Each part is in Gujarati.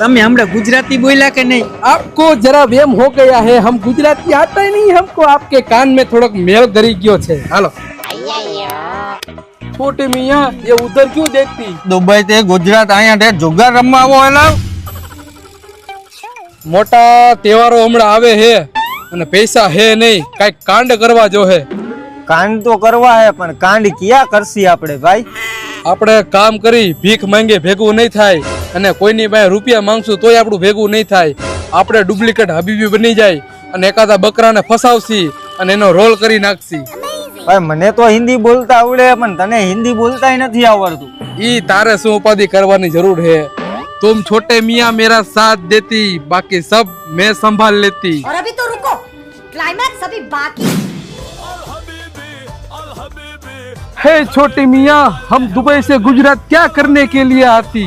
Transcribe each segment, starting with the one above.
તમે હમણાં ગુજરાતી બોલ્યા કે નહીં? આપકો જરા વેમ હો ગયા હે હમ ગુજરાતી આતા નહીં હમકો આપકે કાન મે થોડોક મેળ ગરી ગયો છે. હાલો. છોટે મિયા એ ઉધર ક્યું દેખતી? દુબઈ તે ગુજરાત અહીંયા તે જુગાર રમવા આવો એલા. મોટા તહેવારો હમણાં આવે હે અને પૈસા હે નહીં કાઈ કાંડ કરવા જો હે. કાંડ તો કરવા હે પણ કાંડ ક્યાં કરશી આપણે ભાઈ? આપણે કામ કરી ભીખ માંગે ભેગું નહીં થાય. અને કોઈની પાસે રૂપિયા માંગશું તોય આપણું ભેગું નહીં થાય આપણે ડુપ્લિકેટ હબીબી બની જાય અને એકાદા બકરાને ફસાવશી અને એનો રોલ કરી નાખશી ભાઈ મને તો હિન્દી બોલતા આવડે પણ તને હિન્દી બોલતાય નથી આવડતું ઈ તારે શું ઉપાધિ કરવાની જરૂર है तुम छोटे मियाँ मेरा साथ देती बाकी सब मैं संभाल लेती और अभी तो रुको क्लाइमैक्स अभी बाकी है छोटे मियाँ हम दुबई से गुजरात क्या करने के लिए आती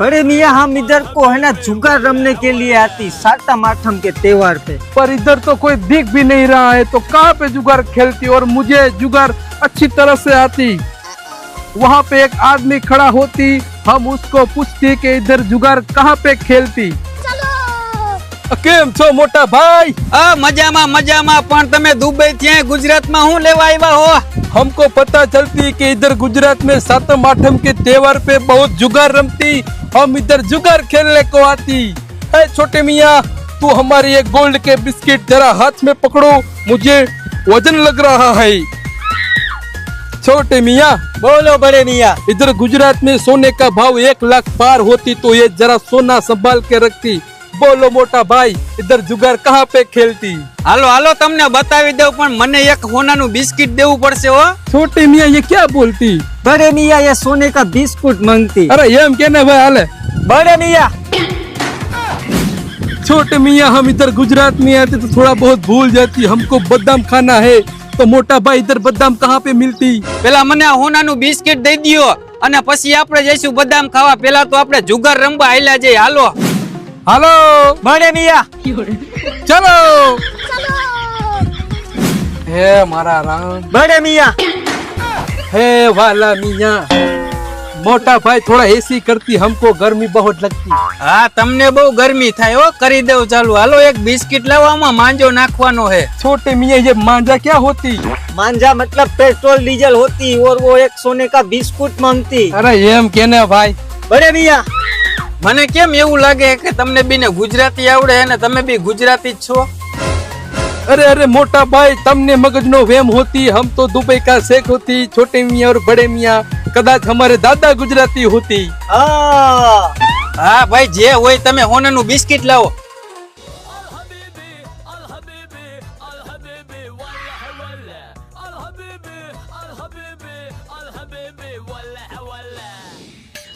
बड़े मियाँ हम इधर को है ना जुगार रमने के लिए आती सातम आठम के त्योहार पे पर इधर तो कोई दिख भी नहीं रहा है तो कहाँ पे जुगार खेलती और मुझे जुगार अच्छी तरह से आती वहाँ पे एक आदमी खड़ा होती हम उसको पूछती कि इधर जुगार कहाँ पे खेलती કેમ છો મોટા ભાઈ અ મજામાં મજામાં પણ તમે દુબઈ ત્યાં ગુજરાતમાં હું લેવા આવ્યા હો हमको पता चलती कि इधर गुजरात में सातम आठम के त्योहार पे बहुत जुगार रमती। हम इधर जुगार खेलने को आती। है छोटे मियाँ तू हमारे ये गोल्ड के बिस्किट जरा हाथ में पकड़ो मुझे वज़न लग रहा है। छोटे मियाँ बोलो बड़े मियाँ। इधर गुजरात में सोने का भाव एक लाख पार होती तो ये जरा सोना संभाल के रखती। बोलो मोटा भाई इधर जुगार कहाँ पे खेलती હાલો હાલો તમને બતાવી દઉં પણ મને એક હોનાનું બિસ્કિટ દેવું પડશે હો छोटे मियाँ ये क्या बोलती बड़े मियाँ ये सोने का बिस्कुट मांगती अरे ये हम कहने भाई हाले बड़े मियाँ छोटे मियाँ हम इधर गुजरात में आते तो थोड़ा बहुत भूल जाती हमको बादाम खाना है तो मोटा भाई इधर बादाम कहाँ पे मिलती પેલા મને આ હોનાનું બિસ્કિટ દઈ દ્યો અને પછી આપણે જઈશું બદામ ખાવા પેલા તો આપણે જુગાર રમવા હાલ્યા જઈએ હાલો હાલો. મળે ચલો. હે મારા રામ. બડે મિયા. હે વાલા મિયા. મોટા ભાઈ થોડા એસી કરતી હમકો ગરમી બહુ લગતી. હા તમને બહુ ગરમી થાય ઓ કરી દેવ ચાલુ. હાલો એક બિસ્કિટ લાવવામાં માંજો નાખવાનો હે. છોટે મિયા જે માંજા ક્યાં હોતી? માંજા મતલબ પેટ્રોલ ડીઝલ હોતી. ઓર વો એક સોને કા બિસ્કુટ માંગતી. અરે એમ કેને ભાઈ. બડે મિયા. મને કેમ એવું લાગે કે તમને બીને ગુજરાતી આવડે અને તમે બી ગુજરાતી જ છો? અરે અરે મોટા ભાઈ તમને મગજનો વેમ હોતી હમ તો દુબઈ કા શેખ હોતી છોટે મિયા ઓર બડે મિયા કદાચ અમારે દાદા ગુજરાતી હોતી. હા હા ભાઈ જે હોય તમે હોનાનું બિસ્કિટ લાવો.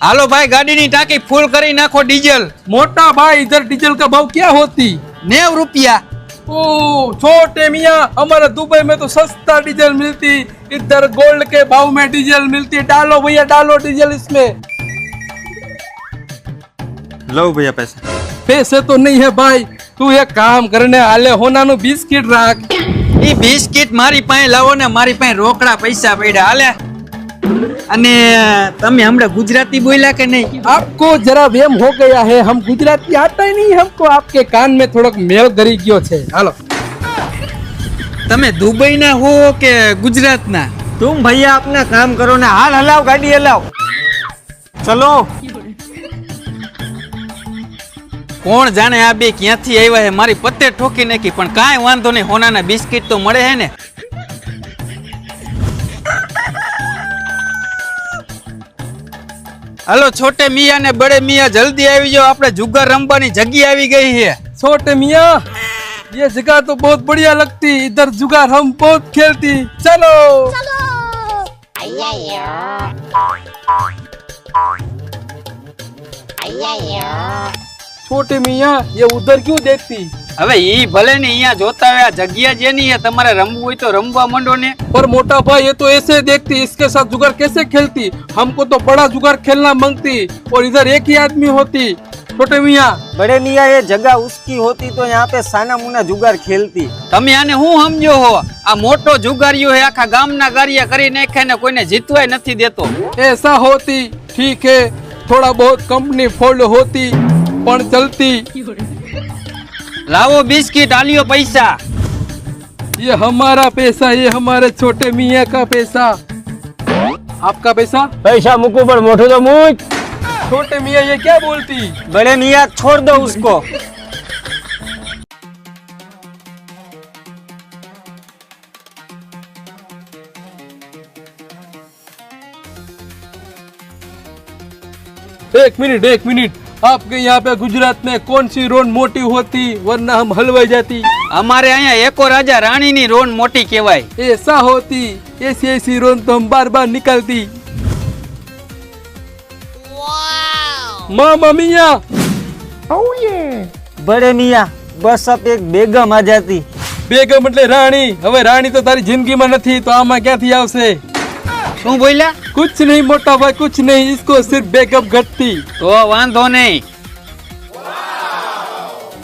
હાલો ભાઈ ગાડીની ટાંકી ફૂલ કરી નાખો ડીઝલ मोटा भाई इधर डीजल का भाव क्या होती નેવ રૂપિયા ओ छोटे मियाँ हमारे दुबई में तो सस्ता डीजल मिलती इधर गोल्ड के भाव में डीजल मिलती डालो भैया डालो डीजल इसमें लो भैया पैसा पैसे तो नहीं है भाई तू एक काम करने आले होना नु बिस्किट राख ઈ બિસ્કિટ મારી પાસે લાવો ને મારી પાસે રોકડા પૈસા પડ્યા હાલે અને તમે હમણાં ગુજરાતી બોલ્યા કે નહીં? આપકો જરા વેમ હો ગયા હે હમ ગુજરાતી આતા નહીં હમકો આપકે કાન મે થોડોક મેળ ધરી ગયો છે. હાલો. તમે દુબઈ ના હો કે ગુજરાત ના તું ભૈયા આપને કામ કરો ને હાલ હલાવ ગાડી હલાવ. ચલો. કોણ જાણે આ બે ક્યાંથી આવ્યા હે? મારી પત્તે ઠોકી નાખી પણ કાંઈ વાંધો નહીં હોનાના બિસ્કિટ તો મળે હે ને? હાલો છોટે મિયા ને બડે મિયા જલ્દી આવી જાઓ આપણે જુગાર રમવાની જગ્યા આવી ગઈ છે छोटे मियाँ ये जगह तो बहुत बढ़िया लगती इधर जुगार हम बहुत खेलती चलो छोटे मियाँ ये उधर क्यों देखती હવે ઈ ભલે ને અહીંયા જોતા હોય આ જગ્યા જેની છે તમારે રમવું હોય તો રમવા માંડો ને पर मोटा भाई ये तो ऐसे देखती इसके साथ जुगार कैसे खेलती हमको तो बड़ा जुगार खेलना मांगती और इधर एक ही आदमी होती छोटे मियाँ बड़े मियाँ ये जगह उसकी होती तो यहाँ पे साना मुना जुगार खेलती તમે આને હું સમજો હો આ મોટો જુગારીઓ હે આખા ગામના ગારિયા કરી નાખે ને કોઈને જીતવાય નથી દેતો ऐसा होती ठीक है थोड़ा बहुत कंपनी फोल्ड होती પણ ચલતી लाओ बिस्किट डालियो पैसा। ये हमारा पैसा ये हमारे छोटे मियाँ का पैसा। आपका पैसा? पैसा मुकू पर मोटो तो मुझ। छोटे मियाँ ये क्या बोलती? बड़े मियाँ छोड़ दो उसको। एक मिनट एक मिनट। आपके यहाँ पे गुजरात में कौन सी रोड मोटी होती वरना हम हलवाई जाती અમારે અહીંયા એકો રાજા રાણીની રોન મોટી કહેવાય ऐसा होती ऐसी ऐसी रोड तो हम बार बार निकलती मामा मियाँ बड़े मियाँ बस अब एक बेगम आ जाती બેગમ એટલે રાણી હવે રાણી તો તારી જિંદગીમાં નથી તો આમાં ક્યાંથી આવશે શું બોલ્યા कुछ नहीं मोटा भाई कुछ नहीं इसको सिर्फ बेगम घटती તો વાંધો નહીં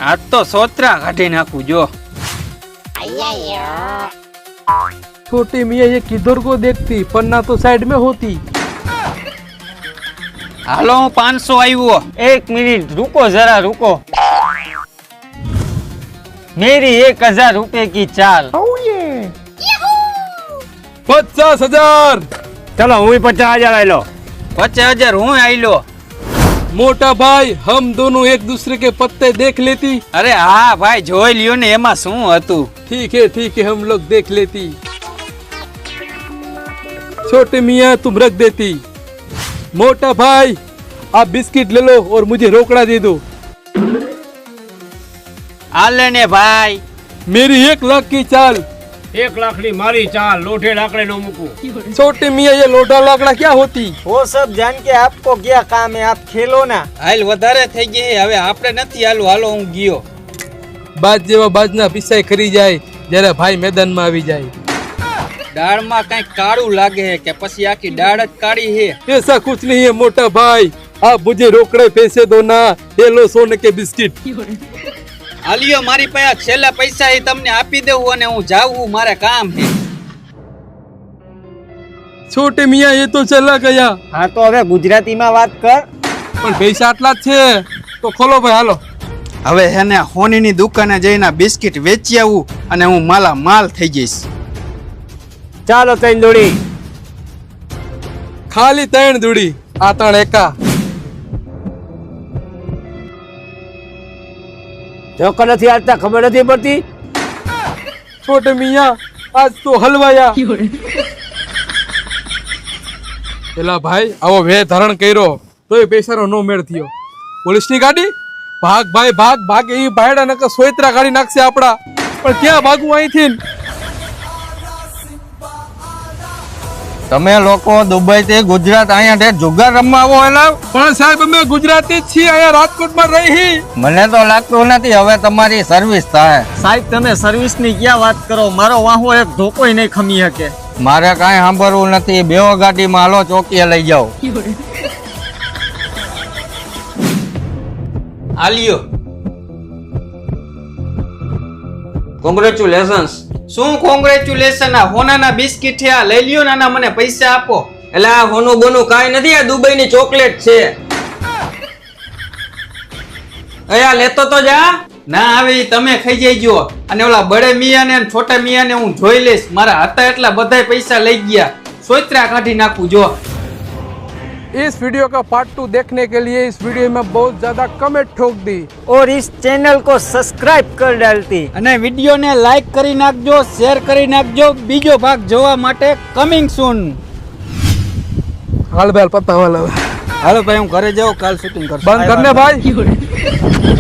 આજ તો સોત્રા કાઢી નાખું જો छोटी मियाँ ये किधर को देखती पन्ना तो साइड में होती હાલો હું પાંચસો આવ્યો एक मिनट रुको जरा रुको मेरी एक हजार रुपए की चाल पचास हजार चलो હું પચાસ હજાર આઈ લો પચાસ હજાર હું આયલો मोटा भाई हम दोनों एक दूसरे के पत्ते देख लेती અરે હા ભાઈ જોઈ લ્યો ને એમાં શું હતું ठीक है ठीक है हम लोग देख लेती छोटे मियाँ तुम रख देती मोटा भाई आप बिस्किट ले लो और मुझे रोकड़ा दे दो હાલે ને ભાઈ मेरी एक लाख की चाल એક લાખની મારી ચાલ લોઠે લાકડે નો મૂકું छोटे मियाँ ये लोटा लाकड़ा क्या होती वो सब जान के आपको क्या काम है आप खेलो ना હાલ વધારે થઈ ગઈ છે. હવે આપણે નથી હાલું હાલો હું ગયો બાજ જેવા બાજના પીસાઈ ખરી જાય જ્યારે ભાઈ મેદાનમાં આવી જાય દાળમાં કઈક કાળું લાગે છે કે પછી આખી દાળ જ કાળી છે ऐसा कुछ नहीं है मोटा भाई आप मुझे रोकड़े पैसे दो ना ये लो सोने के बिस्किट હાલિયો મારી પાસે છેલ્લા પૈસા એ તમને આપી દેવું અને હું જાવું મારે કામ છે. છોટે મિયા એ તો છેલ્લા ગયા. હા તો હવે ગુજરાતીમાં વાત કર. પણ પૈસા આટલા જ છે. તો ખોલો ભાઈ હાલો. હવે હેને હોનીની દુકાને જઈને બિસ્કિટ વેચી આવું અને હું માલા માલ થઈ જઈશ. ચાલો તૈન દોડી. ખાલી તૈણ દોડી. આ ત્રણ એકા. ધોકો નથી હાલતા ખબર નથી પડતી? છોટ મિયા આજ તો હલવાયા. પેલા ભાઈ આવો વે ધારણ કર્યો તોય પૈસાનો નો મેળ થયો. પોલીસની ગાડી? ભાગ ભાઈ ભાગ ભાગ એ ભાઈડા નકર સોયત્રા ગાડી નાખશે આપડા. પણ ક્યાં ભાગવું અહીંથી? તમે લોકો દુબઈ થી ગુજરાત અહીંયા જુગાર રમવા આવો એલા? પણ સાહેબ અમે ગુજરાતી જ છીએ અહીંયા રાજકોટમાં રહી. મને તો લાગતું નથી હવે તમારી સર્વિસ થાય. સાહેબ તમે સર્વિસની ક્યાં વાત કરો? મારો વાહો એક ધોકોય નહીં ખમી શકે. મારે કાંઈ સાંભળવું નથી. બેવો ગાડીમાં હાલો ચોકીએ લઈ જાઓ. આલિયો. કોંગ્રેચ્યુલેશન્સ શું કોંગ્રેચ્યુલેશન આ હોનાના બિસ્કિટ છે? આ લઈ લ્યો નાના, મને પૈસા આપો. એટલે આ હોનું બોનું કાંઈ નથી, આ દુબઈની ચોકલેટ છે. અયા લેતો તો જા. ના, આવે તમે ખાઈ જઈજો. અને ઓલા બડે મિયાને અને છોટા મિયાને હું જોઈ લઈશ. મારા હતા એટલા બધાય પૈસા લઈ ગયા. સોયત્રા કાઢી નાખું, જો. इस वीडियो का पार्ट टू देखने के लिए इस वीडियो में बहुत ज्यादा कमेंट ठोक दी और इस चैनल को सब्सक्राइब कर डालती અને વિડીયોને લાઈક કરી નાખજો શેર કરી નાખજો બીજો ભાગ જોવા માટે કમિંગ સૂન हाल बैल पता वाला હાલો ભાઈ હું ઘરે જાઉં કાલ શૂટિંગ કરશું बंद करने भाई